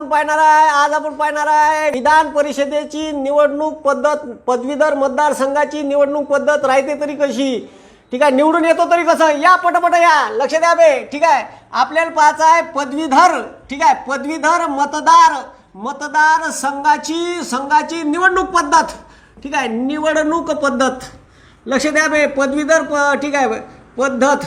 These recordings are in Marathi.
पाहणार आहे आज आपण पाहणार आहे विधान परिषदेची निवडणूक पद्धत पदवीधर मतदारसंघाची निवडणूक पद्धत राहते तरी कशी? ठीक आहे निवडून येतो तरी कसं? या पटपट या लक्ष द्या बे ठीक आहे? आपल्याला पाहायचं आहे पदवीधर ठीक आहे पदवीधर मतदार मतदार संघाची संघाची निवडणूक पद्धत ठीक आहे निवडणूक पद्धत. लक्ष द्या बे पदवीधर प ठीक आहे पद्धत.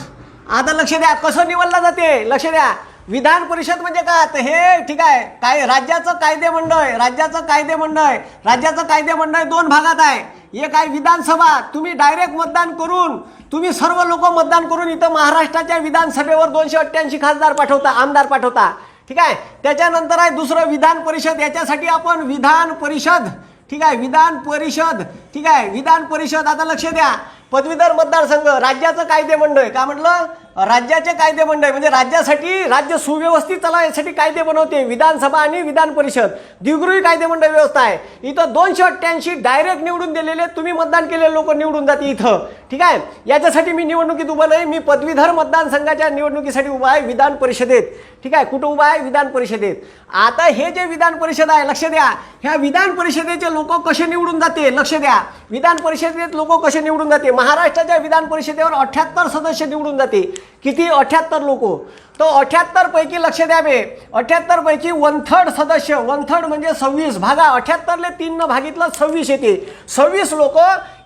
आता लक्ष द्या कसं निवडलं जाते? लक्ष द्या. विधान परिषद म्हणजे काय? तर हे ठीक आहे. काय राज्याचं कायदे मंडळ राज्याचं कायदे मंडळ राज्याचं कायदे मंडळ दोन भागात आहे. एक आहे विधानसभा. तुम्ही डायरेक्ट मतदान करून तुम्ही सर्व लोक मतदान करून इथं महाराष्ट्राच्या विधानसभेवर दोनशे अठ्ठ्याऐंशी खासदार पाठवता आमदार पाठवता. ठीक आहे? त्याच्यानंतर आहे दुसरं विधान परिषद. याच्यासाठी आपण विधान परिषद ठीक आहे? विधान परिषद ठीक आहे? विधान परिषद आता लक्ष द्या. पदवीधर मतदारसंघ राज्याचं कायदे मंडळ काय म्हटलं? राज्याचे कायदे मंडळ म्हणजे राज्यासाठी राज्य सुव्यवस्थित चालवण्यासाठी कायदे बनवते. विधानसभा आणि विधान परिषद. द्विगृही कायदेमंडळ व्यवस्था आहे. इथं दोनशे अठ्ठ्याऐंशी डायरेक्ट निवडून दिलेले तुम्ही मतदान केलेले लोक निवडून जाते इथं. ठीक आहे? याच्यासाठी मी निवडणुकीत उभं नाही. मी पदवीधर मतदारसंघाच्या निवडणुकीसाठी उभा आहे. विधान परिषदेत. ठीक आहे? कुठं उभा आहे? विधान परिषदेत. आता हे जे विधान परिषद आहे लक्ष द्या. ह्या विधान परिषदेचे लोक कसे निवडून जाते? लक्ष द्या. विधान परिषदेत लोक कसे निवडून जाते? महाराष्ट्राच्या विधान परिषदेवर अठ्ठ्याहत्तर सदस्य निवडून जाते. किती? अठ्याहत्तर लोक. तो अठ्याहत्तरपैकी लक्ष द्यावे अठ्याहत्तरपैकी वन थर्ड सदस्य वन थर्ड म्हणजे सव्वीस भागा. अठ्याहत्तरले तीननं भागितलं सव्वीस येते. सव्वीस लोक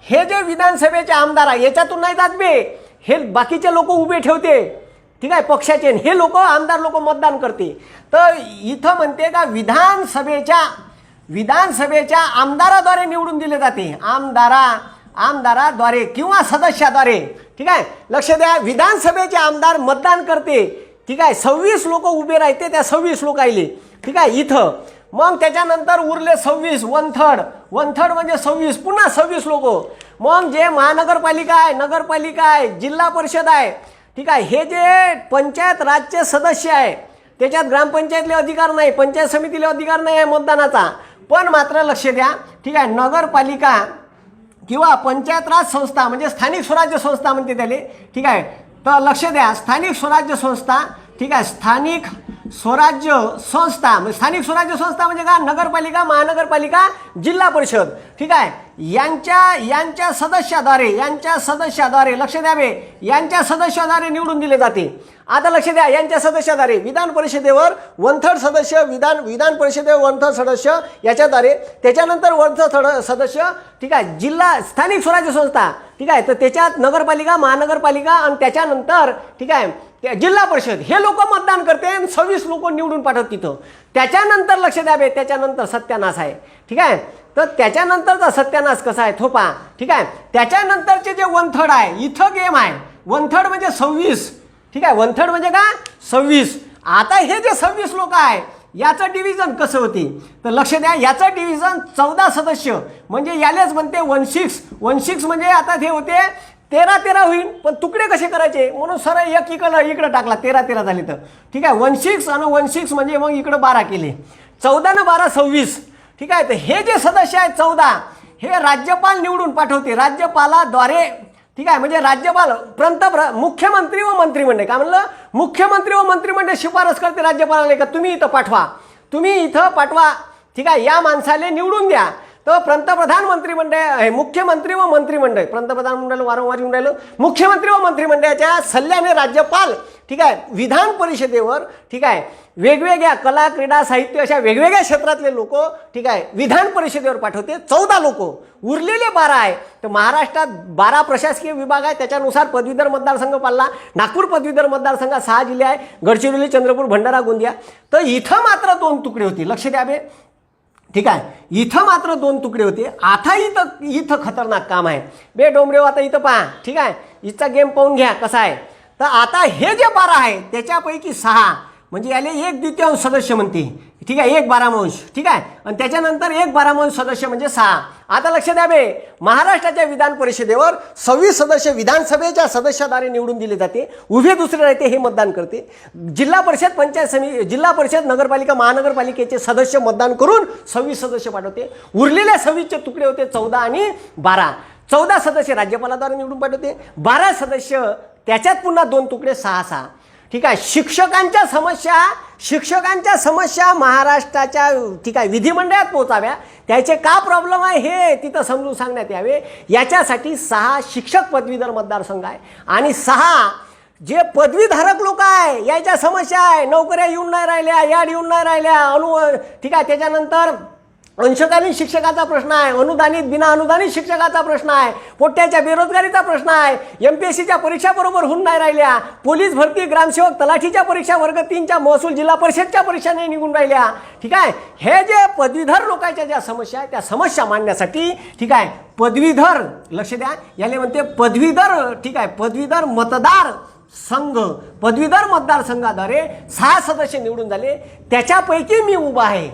हे जे विधानसभेचे आमदार आहे याच्यातून नाही जात बे. हे बाकीचे लोक उभे ठेवते. ठीक आहे? पक्षाचे. हे लोक आमदार लोक मतदान करते. तर इथं म्हणते का विधानसभेच्या विधानसभेच्या आमदाराद्वारे निवडून दिले जाते. आमदारा आमदाराद्वारे किंवा सदस्याद्वारे ठीक आहे? लक्ष द्या विधानसभेचे आमदार मतदान करते ठीक आहे? सव्वीस लोक उभे राहते त्या सव्वीस लोक आले ठीक आहे? इथं. मग त्याच्यानंतर उरले सव्वीस वन थर्ड वन थर्ड म्हणजे सव्वीस पुन्हा सव्वीस लोक. मग जे महानगरपालिका आहे नगरपालिका आहे जिल्हा परिषद आहे ठीक आहे? हे जे पंचायत राजचे सदस्य आहे त्याच्यात ग्रामपंचायतले अधिकार नाही पंचायत समितीले अधिकार नाही आहे मतदानाचा. पण मात्र लक्ष द्या ठीक आहे? नगरपालिका किंवा पंचायत राज संस्था म्हणजे स्थानिक स्वराज्य संस्था म्हणते त्याले ठीक आहे? तर लक्ष द्या स्थानिक स्वराज्य संस्था ठीक आहे? स्थानिक स्वराज्य संस्था म्हणजे स्थानिक स्वराज्य संस्था म्हणजे का? नगरपालिका महानगरपालिका जिल्हा परिषद ठीक आहे? यांच्या यांच्या सदस्याद्वारे यांच्या सदस्याद्वारे लक्ष द्यावे यांच्या सदस्याद्वारे निवडून दिले जाते. आता लक्ष द्या यांच्या सदस्याद्वारे विधान परिषदेवर वन थर्ड सदस्य विधान विधान परिषदेवर वन थर्ड सदस्य याच्याद्वारे त्याच्यानंतर वन थर्ड सदस्य ठीक आहे जिल्हा स्थानिक स्वराज्य संस्था ठीक आहे तर त्याच्यात नगरपालिका महानगरपालिका आणि त्याच्यानंतर ठीक आहे त्या जिल्हा परिषद हे लोक मतदान करते आणि सव्वीस लोक निवडून पाठवत तिथं. त्याच्यानंतर लक्ष द्यावे त्याच्यानंतर सत्यानाश आहे ठीक आहे. तर त्याच्यानंतरचा सत्यानाश कसा आहे थोपा ठीक आहे. त्याच्यानंतरचे जे वन थर्ड आहे इथं गेम आहे. वन थर्ड म्हणजे सव्वीस. ठीक आहे वन थर्ड म्हणजे का सव्वीस. आता हे जे सव्वीस लोक आहे याचं डिव्हिजन कसं होते? तर लक्ष द्या याचं डिव्हिजन चौदा सदस्य. म्हणजे यालेच म्हणते वन सिक्स वन सिक्स म्हणजे आता हे होते तेरा तेरा होईल. पण तुकडे कसे करायचे? म्हणून सर एक इकडं इकडं टाकला तेरा तेरा झाले तर. ठीक आहे वन सिक्स आणि वन सिक्स म्हणजे मग इकडं बारा केले. चौदा न बारा सव्वीस. ठीक आहे तर हे जे सदस्य आहेत चौदा हे राज्यपाल निवडून पाठवते. राज्यपालाद्वारे ठीक आहे म्हणजे राज्यपाल पंतप्र मुख्यमंत्री व मंत्रिमंडळ काय म्हणलं? मुख्यमंत्री व मंत्रिमंडळ शिफारस करते राज्यपालाने का तुम्ही इथं पाठवा? तुम्ही इथं पाठवा. ठीक आहे या माणसाले निवडून द्या. तर पंतप्रधान मंत्रिमंडळ हे मुख्यमंत्री व मंत्रिमंडळ पंतप्रधान मंडळ वारंवार येऊन राहिलं. मुख्यमंत्री व मंत्रिमंडळाच्या सल्ल्याने राज्यपाल ठीक आहे विधान परिषदेवर ठीक आहे वेगवेगळ्या कला क्रीडा साहित्य अशा वेगवेगळ्या क्षेत्रातले लोक ठीक आहे विधान परिषदेवर पाठवते. चौदा लोक उरलेले बारा आहे. तर महाराष्ट्रात बारा प्रशासकीय विभाग आहे त्याच्यानुसार पदवीधर मतदारसंघ पाळला नागपूर पदवीधर मतदारसंघात सहा जिल्हे आहे गडचिरोली चंद्रपूर भंडारा गोंदिया. तर इथं मात्र दोन तुकडे होती. लक्ष द्यावे ठीक आहे? इथं मात्र दोन तुकडे होते. आता इथं इथं खतरनाक काम आहे. बे डोंबरेव आता इथं पहा. ठीक आहे? इथचा गेम पाहून घ्या कसा आहे? तर आता हे जे बारा आहे त्याच्यापैकी सहा म्हणजे याले एक द्वितीयांश सदस्य म्हणते ठीक आहे एक बारामांश. ठीक आहे? आणि त्याच्यानंतर एक बारामांश सदस्य म्हणजे सहा. आता लक्ष द्यावे महाराष्ट्राच्या विधान परिषदेवर सव्वीस सदस्य विधानसभेच्या सदस्याद्वारे निवडून दिले जाते. उभे दुसरे राहते हे मतदान करते. जिल्हा परिषद पंचायत समिती जिल्हा परिषद नगरपालिका महानगरपालिकेचे सदस्य मतदान करून सव्वीस सदस्य पाठवते. उरलेल्या सव्वीसचे तुकडे होते चौदा आणि बारा. चौदा सदस्य राज्यपालाद्वारे निवडून पाठवते. बारा सदस्य त्याच्यात पुन्हा दोन तुकडे सहा सहा. ठीक आहे? शिक्षकांच्या समस्या शिक्षकांच्या समस्या महाराष्ट्राच्या ठीक आहे विधिमंडळात पोहोचाव्या? त्याचे का प्रॉब्लेम आहे? हे तिथं समजून सांगण्यात यावे. याच्यासाठी सहा शिक्षक पदवीधर मतदारसंघ आहे. आणि सहा जे पदवीधारक लोक आहे याच्या समस्या आहे. नोकऱ्या येऊन नाही राहिल्या याड येऊन नाही राहिल्या अनु ठीक आहे त्याच्यानंतर अंशकालीन शिक्षकाचा प्रश्न आहे अनुदानित बिना अनुदानित शिक्षकाचा प्रश्न आहे पोट्याच्या बेरोजगारीचा प्रश्न आहे एम पी एस सीच्या परीक्षा बरोबर होऊन नाही राहिल्या पोलीस भरती ग्रामसेवक तलाठीच्या परीक्षा वर्ग तीनच्या महसूल जिल्हा परिषदच्या परीक्षा नाही निघून राहिल्या. ठीक आहे? हे जे पदवीधर लोकांच्या ज्या समस्या आहेत त्या समस्या मांडण्यासाठी ठीक आहे पदवीधर लक्ष द्या याले म्हणते पदवीधर ठीक आहे पदवीधर मतदार संघ पदवीधर मतदारसंघाद्वारे सहा सदस्य निवडून झाले त्याच्यापैकी मी उभा आहे.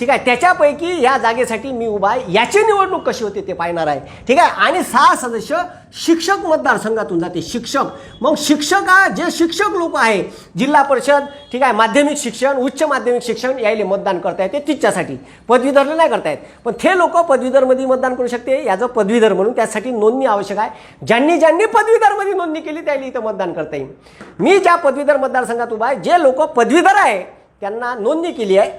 ठीक आहे त्याच्यापैकी या जागेसाठी मी उभा आहे. याची निवडणूक कशी होते ते पाहणार आहे. ठीक आहे आणि सहा सदस्य शिक्षक मतदारसंघातून जाते शिक्षक. मग शिक्षक हा जे शिक्षक लोक आहे जिल्हा परिषद ठीक आहे माध्यमिक शिक्षण उच्च माध्यमिक शिक्षण यायले मतदान करता येते तिच्यासाठी. पदवीधरला नाही करतायत पण ते लोक पदवीधरमध्ये मतदान करू शकते याचं पदवीधर म्हणून त्यासाठी नोंदणी आवश्यक आहे. ज्यांनी ज्यांनी पदवीधरमध्ये नोंदणी केली त्याला इथं मतदान करता येईल. मी ज्या पदवीधर मतदारसंघात उभा आहे जे लोक पदवीधर आहे त्यांना नोंदणी केली आहे.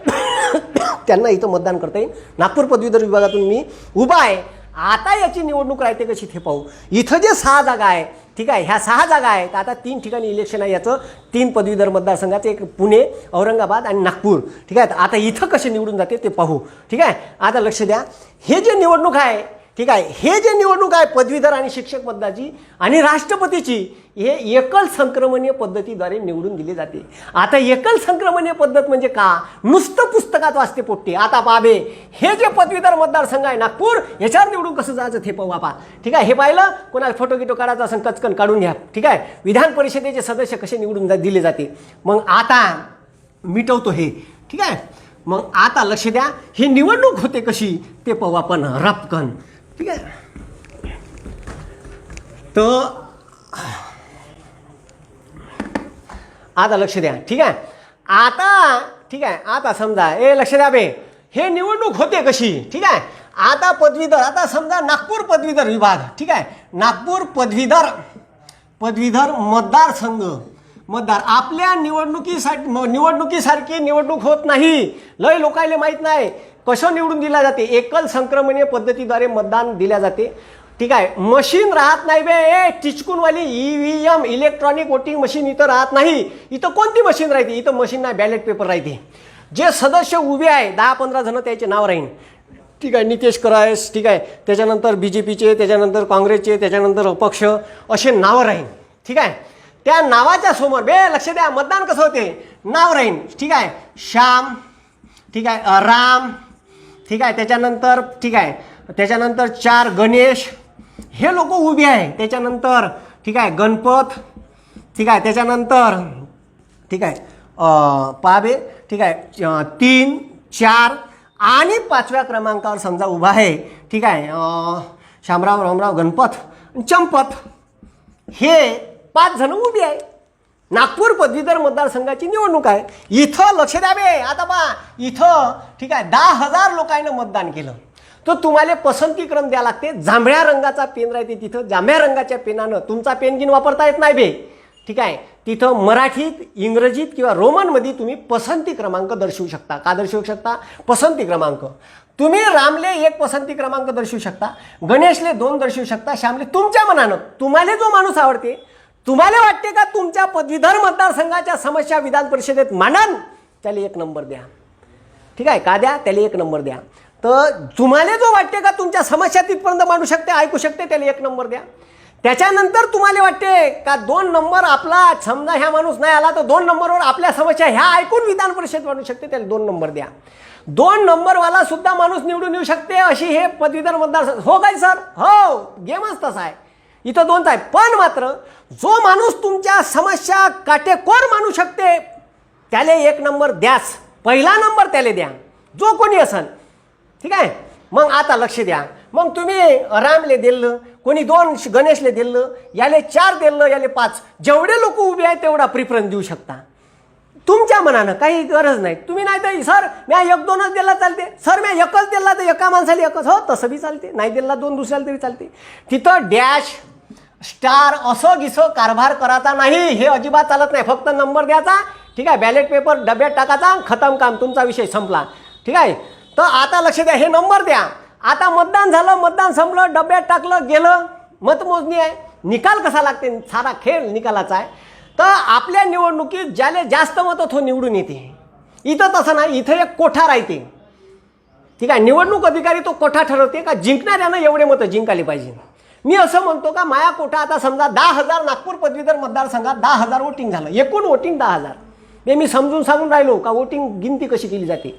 त्यांना इथं मतदान करता येईल. नागपूर पदवीधर विभागातून मी उभा आहे. आता याची निवडणूक राहते कशी ते पाहू. इथं जे सहा जागा आहे ठीक आहे ह्या सहा जागा आहेत आता तीन ठिकाणी इलेक्शन आहे याचं. तीन पदवीधर मतदारसंघाचं एक पुणे औरंगाबाद आणि नागपूर ठीक आहे. आता इथं कसे निवडून जाते ते पाहू ठीक आहे. आता लक्ष द्या. हे जे निवडणूक आहे ठीक आहे हे जे निवडणूक आहे पदवीधर आणि शिक्षक पदाची आणि राष्ट्रपतीची हे एकल संक्रमणीय पद्धतीद्वारे निवडून दिली जाते. आता एकल संक्रमणीय पद्धत म्हणजे का? नुसतं पुस्तकात वाचते पोट्टे. आता बाबे हे जे पदवीधर मतदारसंघ आहे नागपूर याच्यावर निवडून कसं जायचं हे पाहू बापा ठीक आहे हे पाहिलं? कोणाला फोटो गिटो काढायचा असं कचकन काढून घ्या. ठीक आहे? विधान परिषदेचे सदस्य कसे निवडून जा- दिले जाते? मग आता मिटवतो हे. ठीक आहे? मग आता लक्ष द्या. ही निवडणूक होते कशी? ते पाहू आपण. रपकन. ठीक आहे. तर आता लक्ष द्या ठीक आहे. आता ठीक आहे आता समजा ए लक्ष द्या बे. हे निवडणूक होते कशी ठीक आहे? आता पदवीधर आता समजा नागपूर पदवीधर विभाग ठीक आहे? नागपूर पदवीधर पदवीधर मतदारसंघ मतदार आपल्या निवडणुकीसाठी निवडणुकीसारखी निवडणूक होत नाही. लय लोकायले माहीत नाही. कसं निवडून दिला जाते? एकल संक्रमणीय पद्धतीद्वारे मतदान दिल्या जाते. ठीक आहे. मशीन राहत नाही बे. ए टिचकूनवाली E V M electronic voting machine इथं राहत नाही. इथं कोणती मशीन राहते? इथं मशीन नाही बॅलेट पेपर राहते. जे सदस्य उभे आहे दहा पंधरा जण त्याचे नाव राहीन. ठीक आहे. नितेश करायस ठीक आहे. त्याच्यानंतर बी जे पीचे त्याच्यानंतर काँग्रेसचे त्याच्यानंतर अपक्ष असे नावं राहीन. ठीक आहे. त्या नावाच्या समोर बे लक्ष द्या. मतदान कसं होते? नाव राहीन. ठीक आहे. श्याम ठीक आहे. राम ठीक आहे त्याच्यानंतर ठीक आहे त्याच्यानंतर चार गणेश हे लोक उभे आहे. त्याच्यानंतर ठीक आहे गणपत ठीक आहे त्याच्यानंतर ठीक आहे पाबे ठीक आहे तीन चार आणि पाचव्या क्रमांकावर समजा उभा आहे ठीक आहे शामराव रामराव गणपत चंपत हे पाच जण उभी आहे. नागपूर पदवीधर मतदारसंघाची निवडणूक आहे. इथं लक्ष द्यावे. आता पहा इथं ठीक आहे दहा हजार लोकांनं मतदान केलं. तर तुम्हाला पसंती क्रम द्या लागते. जांभळ्या रंगाचा पेन राहते तिथं. जांभळ्या रंगाच्या पेनानं तुमचा पेन गिन वापरता येत नाही बे. ठीक आहे तिथं मराठीत इंग्रजीत किंवा रोमनमध्ये तुम्ही पसंती क्रमांक दर्शवू शकता. का दर्शवू शकता? पसंती क्रमांक. तुम्ही रामले एक पसंती क्रमांक दर्शवू शकता. गणेशले दोन दर्शवू शकता. श्यामले तुमच्या मनानं. तुम्हाला जो माणूस आवडते तुम्हाला वाटते का तुमच्या पदवीधर मतदारसंघाच्या समस्या विधान परिषदेत मांडन? त्याला एक नंबर द्या. ठीक आहे का द्या? त्याला एक नंबर द्या. तर तुम्हाला जो वाटते का तुमच्या समस्या तिथपर्यंत मांडू शकते ऐकू शकते त्याला एक नंबर द्या. त्याच्यानंतर तुम्हाला वाटते का दोन नंबर आपला समजा ह्या माणूस नाही आला तर दोन नंबरवर आपल्या समस्या ह्या ऐकून विधान परिषद मांडू शकते त्याला दोन नंबर द्या. दोन नंबरवाला सुद्धा माणूस निवडून येऊ शकते अशी हे पदवीधर मतदार हो काय सर? हो गेमच तसा आहे. इथं दोनच आहे. पण मात्र जो माणूस तुमच्या समस्या काटेकोर मानू शकते त्याला एक नंबर द्याच. पहिला नंबर त्याला द्या. जो कोणी असन. ठीक आहे? मग आता लक्ष द्या. मग तुम्ही रामले दिलं कोणी दोन गणेशले दिलं याले चार दिलं याले पाच. जेवढे लोक उभे आहेत तेवढा प्रिफरन्स देऊ शकता. तुमच्या मनानं काही गरज नाही. तुम्ही नाही तर सर म्या एक दोनच दिला चालते. सर म्या एकच दिला तर एका माणसाला एकच. हो तसं बी चालते. नाही दिला दोन दुसऱ्याला तरी चालते. तिथं डॅश स्टार असं गिसं कारभार करायचा नाही हे अजिबात चालत नाही. फक्त नंबर द्यायचा ठीक आहे बॅलेट पेपर डब्यात टाकायचा खतम काम तुमचा विषय संपला. ठीक आहे? तर आता लक्ष द्या हे नंबर द्या. आता मतदान झालं मतदान संपलं डब्यात टाकलं गेलं. मतमोजणी आहे. निकाल कसा लागते? सारा खेळ निकालाचा आहे. तर आपल्या निवडणुकीत ज्याला जास्त मतं तो निवडून येते. इथं तसं नाही इथं एक कोठा राहते. ठीक आहे? निवडणूक अधिकारी तो कोठा ठरवते का जिंकणाऱ्यानं एवढे मतं जिंकायला पाहिजे? मी असं म्हणतो का माया कोठा आता समजा दहा हजार नागपूर पदवीधर मतदारसंघात दहा हजार वोटिंग झालं. एकूण वोटिंग दहा हजार. हे मी समजून सांगून राहिलो का वोटिंग गिनती कशी केली जाते?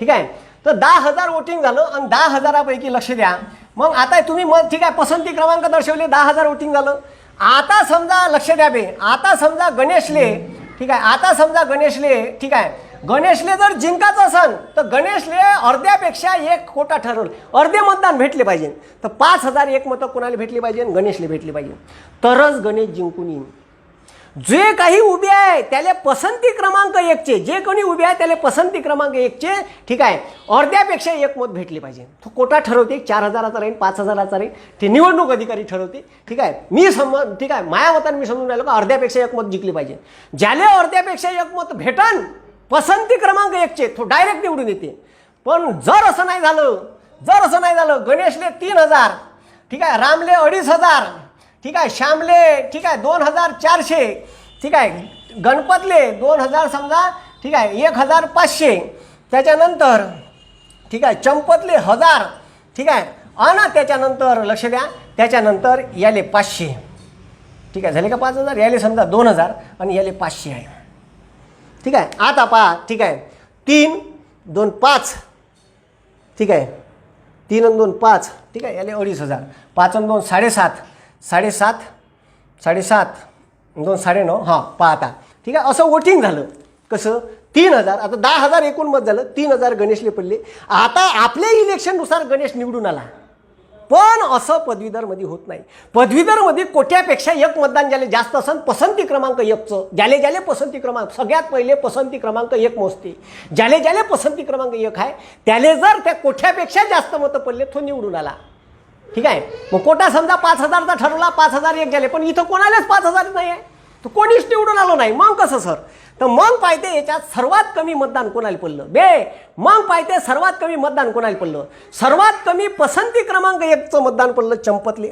ठीक आहे? तर दहा हजार वोटिंग झालं आणि दहा हजारापैकी लक्ष द्या. मग आता तुम्ही मग ठीक आहे पसंती क्रमांक दर्शवले दहा हजार वोटिंग झालं. आता समजा लक्ष द्या बे. आता समजा गणेशले ठीक आहे आता समजा गणेशले ठीक आहे गणेशले जर जिंकायचं असन तर गणेशले अर्ध्यापेक्षा एक खोटा ठरवलं अर्धे मतदान भेटले पाहिजे. तर पाच हजार एक मतं कोणाला भेटली पाहिजे गणेशले भेटली पाहिजे. तरच गणेश जिंकून येईन. जे काही उभे आहे त्याला पसंती क्रमांक एकचे जे कोणी उभे आहे त्याला पसंती क्रमांक एकचे ठीक आहे? अर्ध्यापेक्षा एक मत भेटले पाहिजे. तो कोटा ठरवते चार हजाराचा राहील पाच हजाराचा राहील ते निवडणूक अधिकारी ठरवते. ठीक आहे? मी सम ठीक आहे? माया मतान मी समजून राहिलो का अर्ध्यापेक्षा एक मत जिंकली पाहिजे. ज्याला अर्ध्यापेक्षा एक मत भेटन पसंती क्रमांक एकचे तो डायरेक्ट निवडून येते. पण जर असं नाही झालं जर असं नाही झालं गणेशले तीन हजार ठीक आहे रामले अडीच हजार ठीक आहे श्यामले ठीक आहे दोन हजार चारशे ठीक आहे गणपतले दोन हजार समजा ठीक आहे एक हजार पाचशे. त्याच्यानंतर ठीक आहे चंपतले हजार ठीक आहे आणि त्याच्यानंतर लक्ष द्या त्याच्यानंतर याले पाचशे. ठीक आहे झाले का पाच हजार? याले समजा दोन हजार आणि याले पाचशे आहे. ठीक आहे? आता पहा ठीक आहे. तीन दोन पाच. ठीक आहे? तीन आणि दोन पाच. ठीक आहे? याले अडीच हजार. पाच आणि दोन साडेसात. साडेसात साडेसात. दोन साडेनऊ. हां पहा आता. ठीक आहे? असं वोटिंग झालं. कसं? तीन हजार. आता दहा हजार एकूण मत झालं. तीन हजार गणेशले पडले. आता आपल्या इलेक्शननुसार गणेश निवडून आला. पण असं पदवीधरमध्ये होत नाही. पदवीधरमध्ये कोट्यापेक्षा एक मतदान ज्याला जास्त असन पसंती क्रमांक एकचं. ज्याले ज्याले पसंती क्रमांक सगळ्यात पहिले पसंती क्रमांक एक मोजते. ज्याले ज्याले पसंती क्रमांक एक आहे त्याले जर त्या कोठ्यापेक्षा जास्त मतं पडले तो निवडून आला. ठीक आहे? मग कोटा समजा पाच हजारचा ठरवला पाच हजार एक झाले पण इथं कोणालाच पाच हजार नाही आहे. तर कोणीच निवडून आलो नाही. मग कसं सर? तर मग पाहिजे याच्यात सर्वात कमी मतदान कोणाला पडलं? बे मग पाहिजे सर्वात कमी मतदान कोणाला पडलं? सर्वात कमी पसंती क्रमांक एकचं मतदान पडलं चंपतले.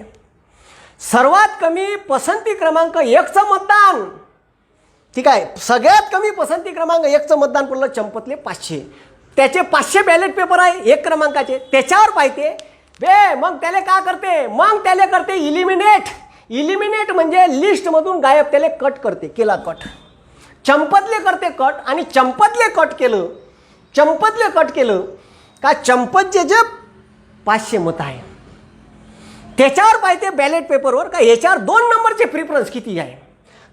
सर्वात कमी पसंती क्रमांक एकचं मतदान. ठीक आहे सगळ्यात कमी पसंती क्रमांक एकचं मतदान पडलं चंपतले पाचशे. त्याचे पाचशे बॅलेट पेपर आहे एक क्रमांकाचे. त्याच्यावर पाहिजे बे मग त्याला का करते? मग त्याला करते इलिमिनेट इलिमिनेट म्हणजे लिस्टमधून गायब त्याला कट करते केला कट चंपतले करते कट आणि चंपतले कट केलं. चंपतले कट केलं का चंपतचे जे पाचशे मत आहे. त्याच्यावर पाहिजे बॅलेट पेपरवर का याच्यावर दोन नंबरचे प्रिफरन्स किती आहे.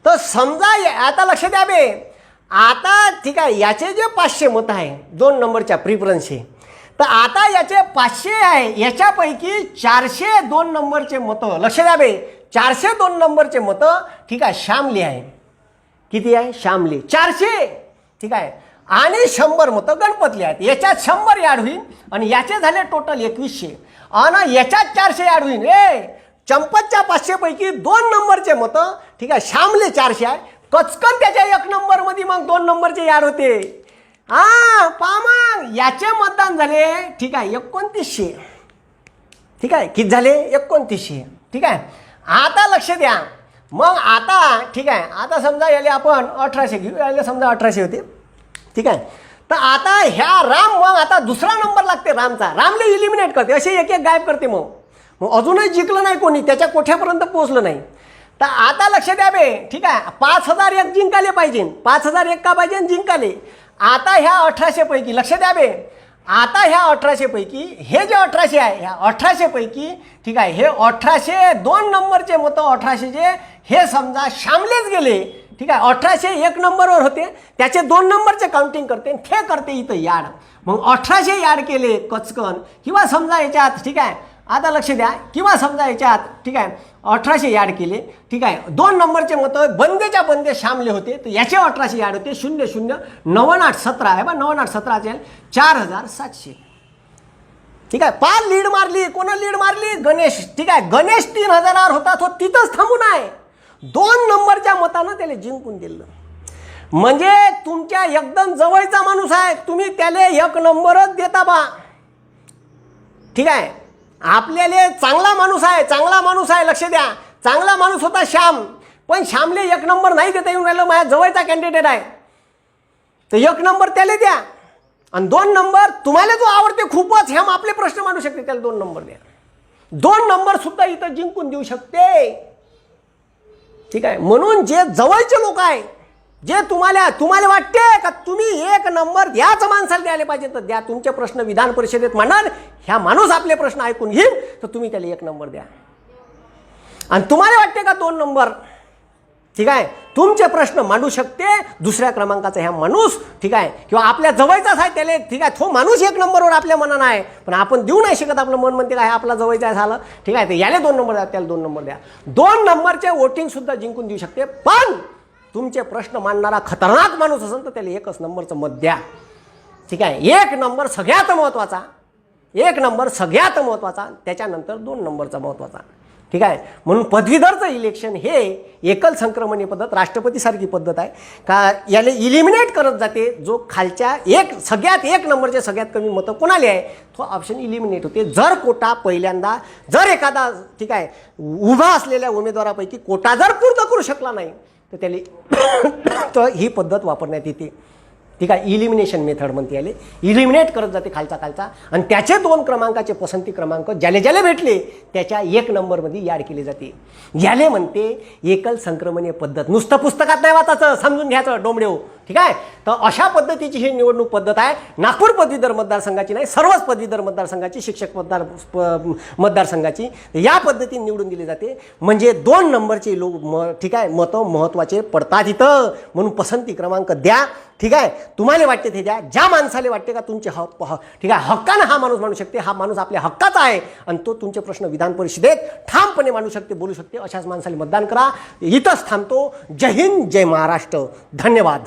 तर समजा आता लक्ष द्या बे. आता ठीक आहे याचे जे पाचशे मतं आहे दोन नंबरच्या प्रिफरन्सचे तर आता याचे पाचशे आहे याच्यापैकी चारशे दोन नंबरचे मतं. लक्ष द्या बे. चारशे दोन नंबरचे मतं ठीक आहे श्यामली आहे. किती आहे? श्यामली. चारशे! ठीक आहे. आणि शंभर मतं गणपतले आहेत. याच्यात शंभर ॲड होईल आणि याचे झाले टोटल एकवीसशे. आणि याच्यात चारशे ॲड होईल ए चंपतच्या पाचशेपैकी दोन नंबरचे मतं ठीक आहे श्यामले चारशे आहे. कचकन त्याच्या एक नंबरमध्ये मग दोन नंबरचे ॲड होते. आ पा मग याचे मतदान झाले ठीक आहे एकोणतीसशे. ठीक आहे किती झाले? एकोणतीसशे. ठीक आहे. आता लक्ष द्या. मग आता ठीक आहे आता समजा याले आपण अठराशे घेऊ याले समजा अठराशे होते. ठीक आहे? तर आता ह्या राम मग आता दुसरा नंबर लागते रामचा. रामले इलिमिनेट करते. असे एक एक गायब करते मग. मग अजूनही जिंकलं नाही कोणी त्याच्या कोठ्यापर्यंत पोहोचलं नाही. तर आता लक्ष द्या बे ठीक आहे? पाच हजार एक जिंकाले पाहिजे. पाच हजार एक का पाहिजे? जिंकाले. आता ह्या अठराशेपैकी लक्ष द्या बे. आता ह्या अठराशेपैकी हे जे अठराशे आहे ह्या अठराशेपैकी ठीक आहे हे अठराशे दोन नंबरचे मतं अठराशेचे हे समजा शामलेच गेले ठीक आहे अठराशे एक नंबरवर होते त्याचे दोन नंबरचे काउंटिंग करते आणि ते करते इथं याड. मग अठराशे याड केले कचकन किंवा समजा याच्यात ठीक आहे आता लक्ष द्या. किंवा समजा याच्यात ठीक आहे अठराशे याड केले. ठीक आहे दोन नंबरचे मतं बंदेच्या बंदे शामले होते. तर याचे अठराशे याड होते. शून्य शून्य नवन आठ सतरा आहे बा. नवन आठ सतराचे चार हजार सातशे. ठीक आहे पाच लीड मारली. कोणा लीड मारली? गणेश. ठीक आहे गणेश तीन हजारावर होता. तो तिथंच थांबून आहे. दोन नंबरच्या मतानं त्याला जिंकून दिलं. म्हणजे तुमच्या एकदम जवळचा माणूस आहे. तुम्ही त्याला एक नंबरच देता बा. ठीक आहे आपल्याला चांगला माणूस आहे चांगला माणूस आहे लक्ष द्या. चांगला माणूस होता श्याम. पण श्यामले एक नंबर नाही देता येऊन राहिलं माझ्या जवळचा कॅन्डिडेट आहे. तर एक नंबर त्याला द्या. आणि दोन नंबर तुम्हाला जो आवडते खूपच ह्याम आपले प्रश्न मांडू शकते त्याला दोन नंबर द्या. दोन नंबर सुद्धा इथं जिंकून देऊ शकते. ठीक आहे? म्हणून जे जवळचे लोक आहे जे तुम्हाला तुम्हाला वाटते का तुम्ही एक नंबर द्याच माणसाला द्यायला पाहिजे तर द्या. तुमचे प्रश्न विधान परिषदेत मांडाल ह्या माणूस आपले प्रश्न ऐकून घेईल तर तुम्ही त्याला एक नंबर द्या. आणि तुम्हाला वाटते का दोन नंबर? ठीक आहे? तुमचे प्रश्न मांडू शकते दुसऱ्या क्रमांकाचा ह्या माणूस ठीक आहे? किंवा आपल्या जवळचाच आहे त्याला ठीक आहे? तो माणूस एक नंबरवर आपल्या मनानं आहे पण आपण देऊ नाही शकत आपलं मन म्हणते काय आपला जवळचा आहे झालं. ठीक आहे? तर याला दोन नंबर द्या त्याला दोन नंबर द्या. दोन नंबरचे वोटिंगसुद्धा जिंकून देऊ शकते पण तुमचे प्रश्न मांडणारा खतरनाक माणूस असेल तर त्याला एकच नंबरचं मत द्या. ठीक आहे? एक नंबर सगळ्यात महत्त्वाचा एक नंबर सगळ्यात महत्त्वाचा त्याच्यानंतर दोन नंबरचा महत्त्वाचा ठीक आहे? म्हणून पदवीधरचं इलेक्शन हे एकल संक्रमणी पद्धत राष्ट्रपतीसारखी पद्धत आहे. का याला इलिमिनेट करत जाते. जो खालच्या एक सगळ्यात एक नंबरचे सगळ्यात कमी मतं कोणाले आहे? तो ऑप्शन इलिमिनेट होते. जर कोटा पहिल्यांदा जर एखादा ठीक आहे उभा असलेल्या उमेदवारापैकी कोटा जर पूर्ण करू शकला नाही तर त्याला तर ही पद्धत वापरण्यात येते. ठीक आहे इलिमिनेशन मेथड म्हणते याले. इलिमिनेट करत जाते खालचा खालचा. आणि त्याचे दोन क्रमांकाचे पसंती क्रमांक ज्याले ज्याले भेटले त्याच्या एक नंबरमध्ये याड केले जाते. याले म्हणते एकल संक्रमणीय पद्धत. नुसतं पुस्तकात नाही वाचायचं समजून घ्यायचं डोंबडेव ठीक आहे? तर अशा पद्धतीची ही निवडणूक पद्धत आहे. नागपूर पदवीधर मतदारसंघाची नाही सर्वच पदवीधर मतदारसंघाची शिक्षक मतदार मतदारसंघाची. या पद्धतीने निवडून दिली जाते. म्हणजे दोन नंबरचे लोक म ठीक आहे मतं महत्त्वाचे पडतात इथं. म्हणून पसंती क्रमांक द्या. ठीक आहे? तुम्हाला वाटते ते द्या. ज्या माणसाला वाटते का तुमचे हक्क ह- ठीक आहे हक्कानं हा माणूस मांडू शकते हा माणूस आपल्या हक्काचा आहे. आणि तो तुमचे प्रश्न विधान परिषदेत ठामपणे मांडू शकते बोलू शकते. अशाच माणसाला मतदान करा. इथंच थांबतो. जय हिंद जय महाराष्ट्र. धन्यवाद.